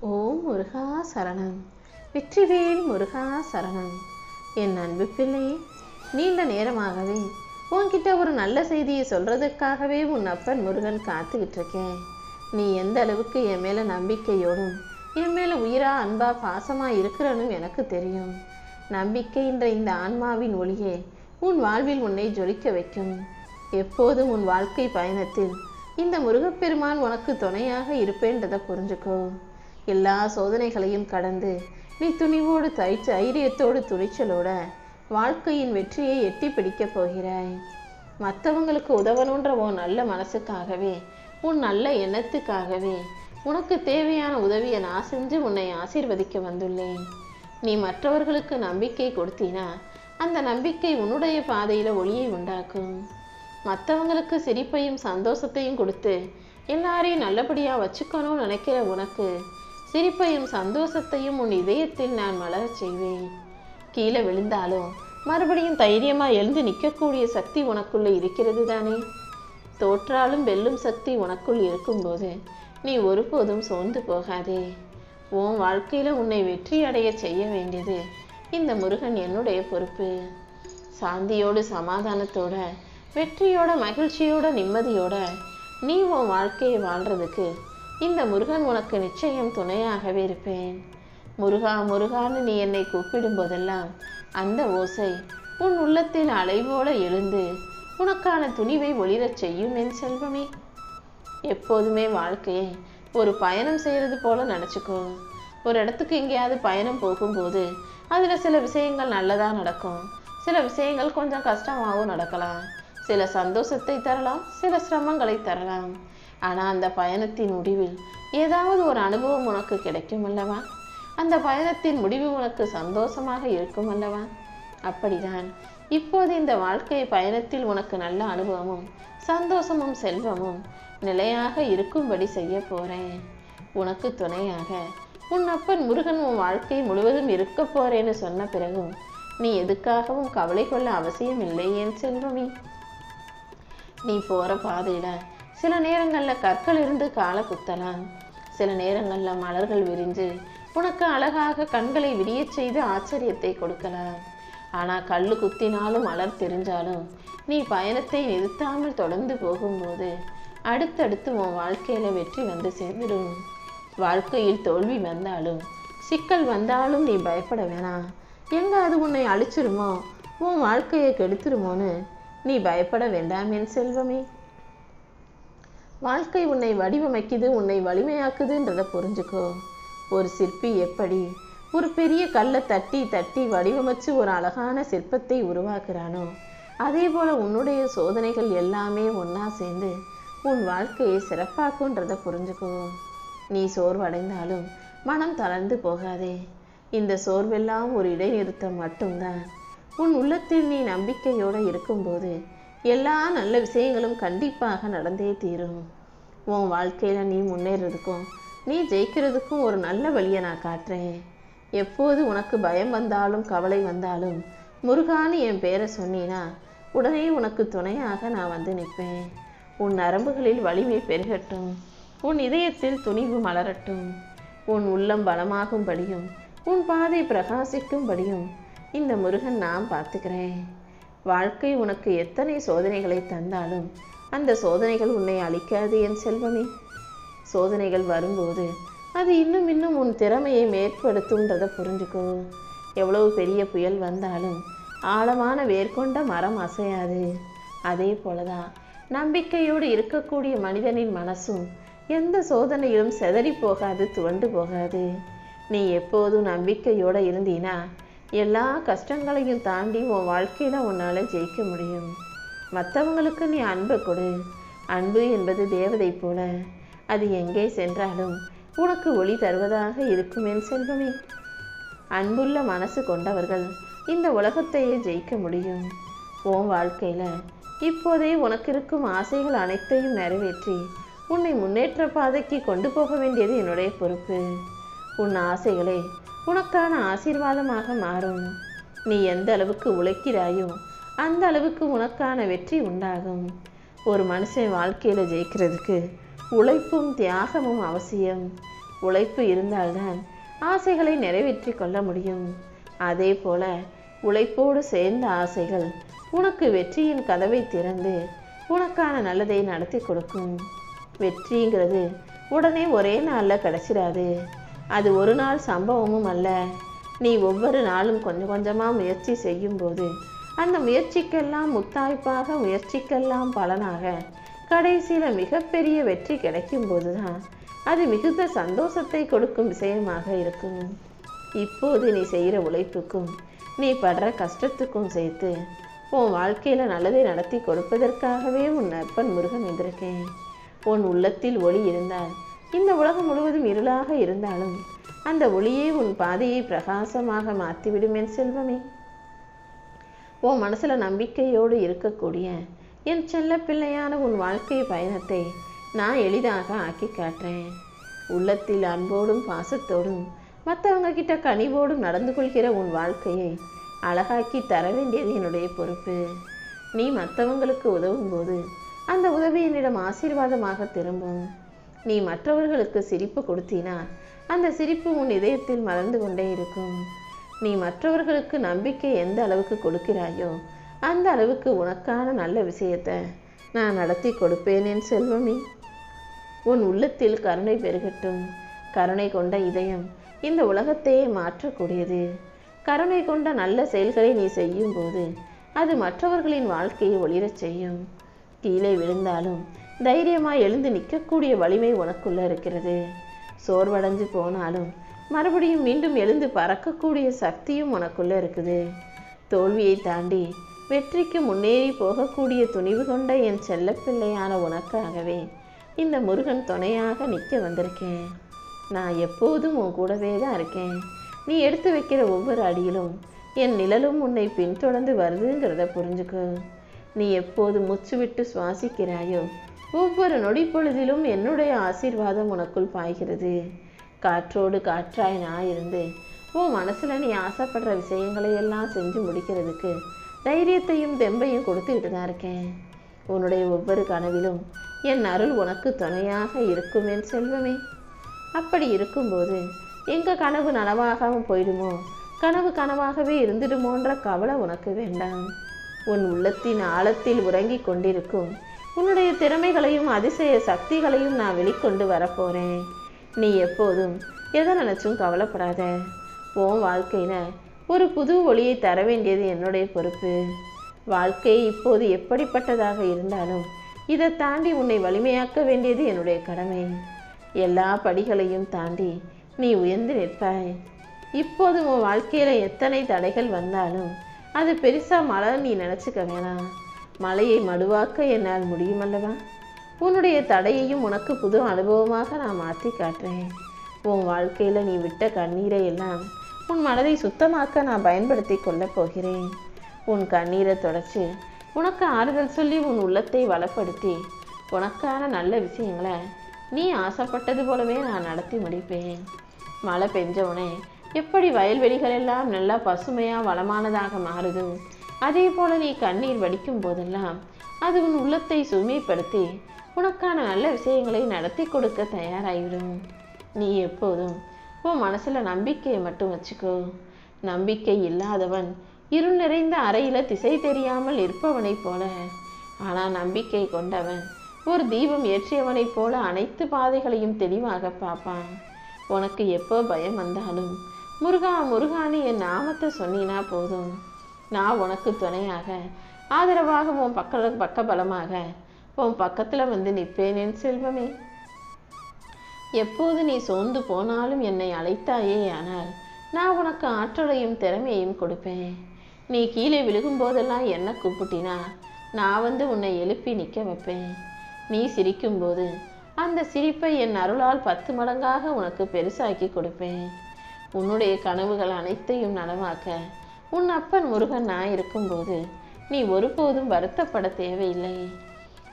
ஓம் முருகா சரணம். வெற்றிவேல் முருகா சரணம். என் அன்பு பிள்ளை நீண்ட நேரமாகவே உன்கிட்ட ஒரு நல்ல செய்தியை சொல்றதுக்காகவே உன் அப்பன் முருகன் காத்துக்கிட்டு இருக்கேன் நீ எந்த அளவுக்கு என் மேல நம்பிக்கையோடும் என் மேல உயிரா அன்பா பாசமா இருக்கிறனும் எனக்கு தெரியும். நம்பிக்கைன்ற இந்த ஆன்மாவின் ஒளியே உன் வாழ்வில் உன்னை ஜொலிக்க வைக்கும். எப்போதும் உன் வாழ்க்கை பயணத்தில் இந்த முருகப்பெருமான் உனக்கு துணையாக இருப்பேன்றதை புரிஞ்சுக்கோ. எல்லா சோதனைகளையும் கடந்து நீ துணிவோடு தை தைரியத்தோடு துணிச்சலோட வாழ்க்கையின் வெற்றியை எட்டி பிடிக்கப் போகிறாய். மற்றவங்களுக்கு உதவணுன்ற உன் நல்ல மனசுக்காகவே உன் நல்ல எண்ணத்துக்காகவே உனக்கு தேவையான உதவியை நான் செஞ்சு உன்னை ஆசீர்வதிக்க வந்துள்ளேன். நீ மற்றவர்களுக்கு நம்பிக்கை கொடுத்தினா அந்த நம்பிக்கை உன்னுடைய பாதையில் ஒளியை உண்டாக்கும். மற்றவங்களுக்கு சிரிப்பையும் சந்தோஷத்தையும் கொடுத்து எல்லாரையும் நல்லபடியாக வச்சுக்கணும்னு நினைக்கிற உனக்கு சிரிப்பையும் சந்தோஷத்தையும் உன் இதயத்தில் நான் மலரச் செய்வேன். கீழே விழுந்தாலும் மறுபடியும் தைரியமாக எழுந்து நிற்கக்கூடிய சக்தி உனக்குள்ளே இருக்கிறது தானே? தோற்றாலும் வெல்லும் சக்தி உனக்குள் இருக்கும்போது நீ ஒருபோதும் சோர்ந்து போகாதே. உன் வாழ்க்கையில் உன்னை வெற்றி அடைய செய்ய வேண்டியது இந்த முருகன் என்னுடைய பொறுப்பு. சாந்தியோடு சமாதானத்தோட வெற்றியோட மகிழ்ச்சியோட நிம்மதியோட நீ உன் வாழ்க்கையை வாழ்றதுக்கு இந்த முருகன் உனக்கு நிச்சயம் துணையாகவே இருப்பேன். முருகா முருகான்னு நீ என்னை கூப்பிடும் போதெல்லாம் அந்த ஓசை உன் உள்ளத்தில் அலைபோல எழுந்து உனக்கான துணிவை ஒளிரச் செய்யும் என் செல்வமே. எப்போதுமே வாழ்க்கையை ஒரு பயணம் செய்கிறது போல நினச்சிக்கோ ஒரு இடத்துக்கு எங்கேயாவது பயணம் போகும்போது அதில் சில விஷயங்கள் நல்லதாக நடக்கும். சில விஷயங்கள் கொஞ்சம் கஷ்டமாகவும் நடக்கலாம். சில சந்தோஷத்தை தரலாம் சில சிரமங்களை தரலாம். ஆனால் அந்த பயணத்தின் முடிவில் ஏதாவது ஒரு அனுபவம் உனக்கு கிடைக்கும் அல்லவா? அந்த பயணத்தின் முடிவு உனக்கு சந்தோஷமாக இருக்கும் அல்லவா? அப்படிதான். இப்போது இந்த வாழ்க்கை பயணத்தில் உனக்கு நல்ல அனுபவமும் சந்தோஷமும் செல்வமும் நிலையாக இருக்கும்படி செய்ய போகிறேன் உனக்கு துணையாக உன் அப்பன் முருகன் உன் வாழ்க்கை முழுவதும் இருக்க போறேன்னு சொன்ன பிறகும் நீ எதுக்காகவும் கவலை கொள்ள அவசியம் இல்லை என் செல்வமே. நீ போகிற பாதையில் சில நேரங்களில் கற்கள் இருந்து காலை குத்தலாம் சில நேரங்களில் மலர்கள் விரிஞ்சு உனக்கு அழகாக கண்களை விரிய செய்து ஆச்சரியத்தை கொடுக்கலாம். ஆனால் கல் குத்தினாலும் மலர் தெரிஞ்சாலும் நீ பயணத்தை நிறுத்தாமல் தொடர்ந்து போகும்போது அடுத்தடுத்து உன் வாழ்க்கையில் வெற்றி வந்து சேர்ந்துடும். வாழ்க்கையில் தோல்வி வந்தாலும் சிக்கல் வந்தாலும் நீ பயப்பட வேணாம். எங்க அது உன்னை அழிச்சிருமோ? உன் வாழ்க்கையை கெடுத்துருமோன்னு நீ பயப்பட வேண்டாம் என் செல்வமே. வாழ்க்கை உன்னை வடிவமைக்குது உன்னை வலிமையாக்குதுன்றதை புரிஞ்சுக்கோ. ஒரு சிற்பி எப்படி ஒரு பெரிய கல்லை தட்டி தட்டி வடிவமைச்சு ஒரு அழகான சிற்பத்தை உருவாக்குறானோ? அதே போல உன்னுடைய சோதனைகள் எல்லாமே ஒன்றா சேர்ந்து உன் வாழ்க்கையை சிறப்பாக்குன்றதை புரிஞ்சுக்கோ. நீ சோர்வடைந்தாலும் மனம் தளர்ந்து போகாதே. இந்த சோர்வெல்லாம் ஒரு இடைநிறுத்தம் மட்டும்தான். உன் உள்ளத்தில் நீ நம்பிக்கையோடு இருக்கும்போது எல்லா நல்ல விஷயங்களும் கண்டிப்பாக நடந்தே தீரும். உன் வாழ்க்கையில் நீ முன்னேறதுக்கும் நீ ஜெயிக்கிறதுக்கும் ஒரு நல்ல வழியை நான் காட்டுறேன். எப்போது உனக்கு பயம் வந்தாலும் கவலை வந்தாலும் முருகான்னு என் பேரை சொன்னீனா உடனே உனக்கு துணையாக நான் வந்து நிற்பேன். உன் நரம்புகளில் வலிமை பெருகட்டும். உன் இதயத்தில் துணிவு மலரட்டும். உன் உள்ளம் பலமாகும்படியும் உன் பாதை பிரகாசிக்கும்படியும் இந்த முருகன் நான் பார்த்துக்கிறேன். வாழ்க்கை உனக்கு எத்தனை சோதனைகளை தந்தாலும் அந்த சோதனைகள் உன்னை அழிக்காது என் செல்வமே. சோதனைகள் வரும்போது அது இன்னும் இன்னும் உன் திறமையை மேற்படுத்தும்ன்றதை புரிஞ்சுக்கோ. எவ்வளவு பெரிய புயல் வந்தாலும் ஆழமான வேர்கொண்ட மரம் அசையாது. அதே போலதான் நம்பிக்கையோடு இருக்கக்கூடிய மனிதனின் மனசும் எந்த சோதனையிலும் செதறி போகாது துவண்டு போகாது. நீ எப்போதும் நம்பிக்கையோடு இருந்தீனா எல்லா கஷ்டங்களையும் தாண்டி உன் வாழ்க்கையில் உன்னால் ஜெயிக்க முடியும். மற்றவங்களுக்கு நீ அன்பை கொடு. அன்பு என்பது தேவதை போல. அது எங்கே சென்றாலும் உனக்கு ஒளி தருவதாக இருக்கும் என் செல்வமே. அன்புள்ள மனசு கொண்டவர்கள் இந்த உலகத்தையே ஜெயிக்க முடியும். உன் வாழ்க்கையில் இப்போதே உனக்கு இருக்கும் ஆசைகள் அனைத்தையும் நிறைவேற்றி உன்னை முன்னேற்ற பாதைக்கு கொண்டு போக வேண்டியது என்னுடைய பொறுப்பு. உன் ஆசைகளே உனக்கான ஆசீர்வாதமாக மாறும். நீ எந்த அளவுக்கு உழைக்கிறாயோ அந்த அளவுக்கு உனக்கான வெற்றி உண்டாகும். ஒரு மனுஷன் வாழ்க்கையில் ஜெயிக்கிறதுக்கு உழைப்பும் தியாகமும் அவசியம். உழைப்பு இருந்தால்தான் ஆசைகளை நிறைவேற்றி கொள்ள முடியும். அதே போல உழைப்போடு சேர்ந்த ஆசைகள் உனக்கு வெற்றியின் கதவை திறந்து உனக்கான நல்லதை நடத்தி கொடுக்கும். வெற்றிங்கிறது உடனே ஒரே நாளில் கிடைச்சிடாது அது ஒரு நாள் சம்பவமும் அல்ல. நீ ஒவ்வொரு நாளும் கொஞ்சம் கொஞ்சமாக முயற்சி செய்யும்போது அந்த முயற்சிக்கெல்லாம் முத்தாய்ப்பாக முயற்சிக்கெல்லாம் பலனாக கடைசியில் மிகப்பெரிய வெற்றி கிடைக்கும்போது தான் அது மிகுந்த சந்தோஷத்தை கொடுக்கும் விஷயமாக இருக்கும். இப்போது நீ செய்கிற உழைப்புக்கும் நீ படுற கஷ்டத்துக்கும் சேர்த்து உன் வாழ்க்கையில் நல்லதை நடத்தி கொடுப்பதற்காகவே உன் அப்பன் முருகன் வந்திருக்கேன். உன் உள்ளத்தில் ஒளி இருந்தால் இந்த உலகம் முழுவதும் இருளாக இருந்தாலும் அந்த ஒளியே உன் பாதையை பிரகாசமாக மாற்றிவிடும் என் செல்வமே. உன் மனசில் நம்பிக்கையோடு இருக்கக்கூடிய என் செல்ல பிள்ளையான உன் வாழ்க்கை பயணத்தை நான் எளிதாக ஆக்கி காட்டுறேன். உள்ளத்தில் அன்போடும் பாசத்தோடும் மற்றவங்க கிட்ட கனிவோடும் நடந்து கொள்கிற உன் வாழ்க்கையை அழகாக்கி தர வேண்டியது என்னுடைய பொறுப்பு. நீ மற்றவங்களுக்கு உதவும் போது அந்த உதவி என்னிடம் ஆசீர்வாதமாக திரும்பும். நீ மற்றவர்களுக்கு சிரிப்பு கொடுத்தினா அந்த சிரிப்பு உன் இதயத்தில் மலர்ந்து கொண்டே இருக்கும். நீ மற்றவர்களுக்கு நம்பிக்கை எந்த அளவுக்கு கொடுக்கிறாயோ அந்த அளவுக்கு உனக்கான நல்ல விஷயத்தை நான் நடத்தி கொடுப்பேன் என் செல்வமே. உன் உள்ளத்தில் கருணை பெருகட்டும். கருணை கொண்ட இதயம் இந்த உலகத்தையே மாற்றக்கூடியது. கருணை கொண்ட நல்ல செயல்களை நீ செய்யும்போது அது மற்றவர்களின் வாழ்க்கையை ஒளிரச் செய்யும். கீழே விழுந்தாலும் தைரியமாக எழுந்து நிற்கக்கூடிய வலிமை உனக்குள்ளே இருக்கிறது. சோர்வடைஞ்சு போனாலும் மறுபடியும் மீண்டும் எழுந்து பறக்கக்கூடிய சக்தியும் உனக்குள்ளே இருக்குது. தோல்வியை தாண்டி வெற்றிக்கு முன்னேறி போகக்கூடிய துணிவு கொண்ட என் செல்லப்பிள்ளையான உனக்காகவே இந்த முருகன் துணையாக நிற்க வந்திருக்கேன். நான் எப்போதும் உன் கூடவே தான் இருக்கேன். நீ எடுத்து வைக்கிற ஒவ்வொரு அடியிலும் என் நிழலும் உன்னை பின்தொடர்ந்து வருதுங்கிறத புரிஞ்சுக்கோ. நீ எப்போது மூச்சு விட்டு சுவாசிக்கிறாயோ ஒவ்வொரு நொடி பொழுதிலும் என்னுடைய ஆசீர்வாதம் உனக்குள் பாய்கிறது. காற்றோடு காற்றாய் நான் இருந்து உன் மனசில் நீ ஆசைப்படுற விஷயங்களை எல்லாம் செஞ்சு முடிக்கிறதுக்கு தைரியத்தையும் தெம்பையும் கொடுத்துக்கிட்டு தான் இருக்கேன். உன்னுடைய ஒவ்வொரு கனவிலும் என் அருள் உனக்கு துணையாக இருக்கும் என் செல்வமே. அப்படி இருக்கும்போது எங்கள் கனவு நனவாகவும் போயிடுமோ? கனவு கனவாகவே இருந்துடுமோன்ற கவலை உனக்கு வேண்டாம். உன் உள்ளத்தின் ஆழத்தில் உறங்கிக் கொண்டிருக்கும். உன்னுடைய திறமைகளையும் அதிசய சக்திகளையும் நான் வெளிக்கொண்டு வரப்போறேன். நீ எப்போதும் எதை நினச்சும் கவலைப்படாத. உன் வாழ்க்கையில் ஒரு புது ஒளியை தர வேண்டியது என்னுடைய பொறுப்பு. வாழ்க்கை இப்போது எப்படிப்பட்டதாக இருந்தாலும் இதை தாண்டி உன்னை வலிமையாக்க வேண்டியது என்னுடைய கடமை. எல்லா படிகளையும் தாண்டி நீ உயர்ந்து நிற்பாய். இப்போது உன் வாழ்க்கையில் எத்தனை தடைகள் வந்தாலும் அது பெருசாக மழை நீ நினச்சிக்க வேணாம். மலையை மடுவாக்க என்னால் முடியுமல்லவா உன்னுடைய தடையையும் உனக்கு புது அனுபவமாக நான் மாற்றி காட்டுறேன். உன் வாழ்க்கையில் நீ விட்ட கண்ணீரை எல்லாம் உன் மனதை சுத்தமாக்க நான் பயன்படுத்தி கொள்ளப் போகிறேன். உன் கண்ணீரை தொடச்சி உனக்கு ஆறுதல் சொல்லி உன் உள்ளத்தை வளப்படுத்தி உனக்கான நல்ல விஷயங்களை நீ ஆசைப்பட்டது போலவே நான் நடத்தி முடிப்பேன். மழை பெஞ்சவுடனே எப்படி வயல்வெளிகள் எல்லாம் நல்லா பசுமையாக வளமானதாக மாறுதோ அதே போல நீ கண்ணீர் வடிக்கும் போதெல்லாம் அது உன் உள்ளத்தை சுமைப்படுத்தி உனக்கான நல்ல விஷயங்களை நடத்தி கொடுக்க தயாராகிவிடும் நீ எப்போதும் உன் மனசில் நம்பிக்கையை மட்டும் வச்சுக்கோ. நம்பிக்கை இல்லாதவன் இருள் நிறைந்த அறையில் திசை தெரியாமல் இருப்பவனைப் போல. ஆனால் நம்பிக்கை கொண்டவன் ஒரு தீபம் ஏற்றியவனைப் போல அனைத்து பாதைகளையும் தெளிவாக பார்ப்பான். உனக்கு எப்போ பயம் வந்தாலும் முருகா முருகான்னு என் நாமத்தை சொன்னினா போதும். நான் உனக்கு துணையாக ஆதரவாக உன் பக்க பலமாக உன் பக்கத்தில் வந்து நிற்பேன் என் செல்வமே. எப்போது நீ சோர்ந்து போனாலும் என்னை அழைத்தாயே ஆனால் நான் உனக்கு ஆற்றலையும் திறமையையும் கொடுப்பேன். நீ கீழே விழுகும் போதெல்லாம் என்ன கூப்பிட்டினா நான் வந்து உன்னை எழுப்பி நிற்க வைப்பேன். நீ சிரிக்கும்போது அந்த சிரிப்பை என் அருளால் பத்து மடங்காக உனக்கு பெருசாக்கி கொடுப்பேன். உன்னுடைய கனவுகள் அனைத்தையும் நனவாக்க. உன் அப்பன் முருகன் நான் இருக்கும்போது நீ ஒருபோதும் வருத்தப்பட தேவையில்லை.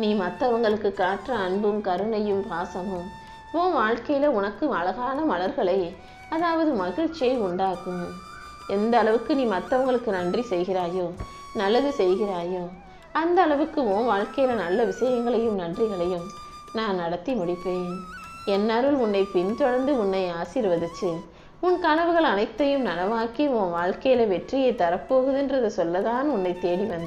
நீ மற்றவங்களுக்கு காற்ற அன்பும் கருணையும் பாசமும் உன் வாழ்க்கையில உனக்கு அழகான மலர்களை அதாவது மகிழ்ச்சியை உண்டாக்கும். எந்த அளவுக்கு நீ மற்றவங்களுக்கு நன்றி செய்கிறாயோ நல்லது செய்கிறாயோ அந்த அளவுக்கு உன் வாழ்க்கையில நல்ல விஷயங்களையும் நன்றிகளையும் நான் நடத்தி முடிப்பேன். என் அருள் உன்னை பின்தொடர்ந்து உன்னை ஆசீர்வதிச்சு உன் கனவுகள் அனைத்தையும் நனவாக்கி உன் வாழ்க்கையில வெற்றியை தரப்போகுதுன்றதை சொல்லதான் உன்னை தேடி வந்தேன்.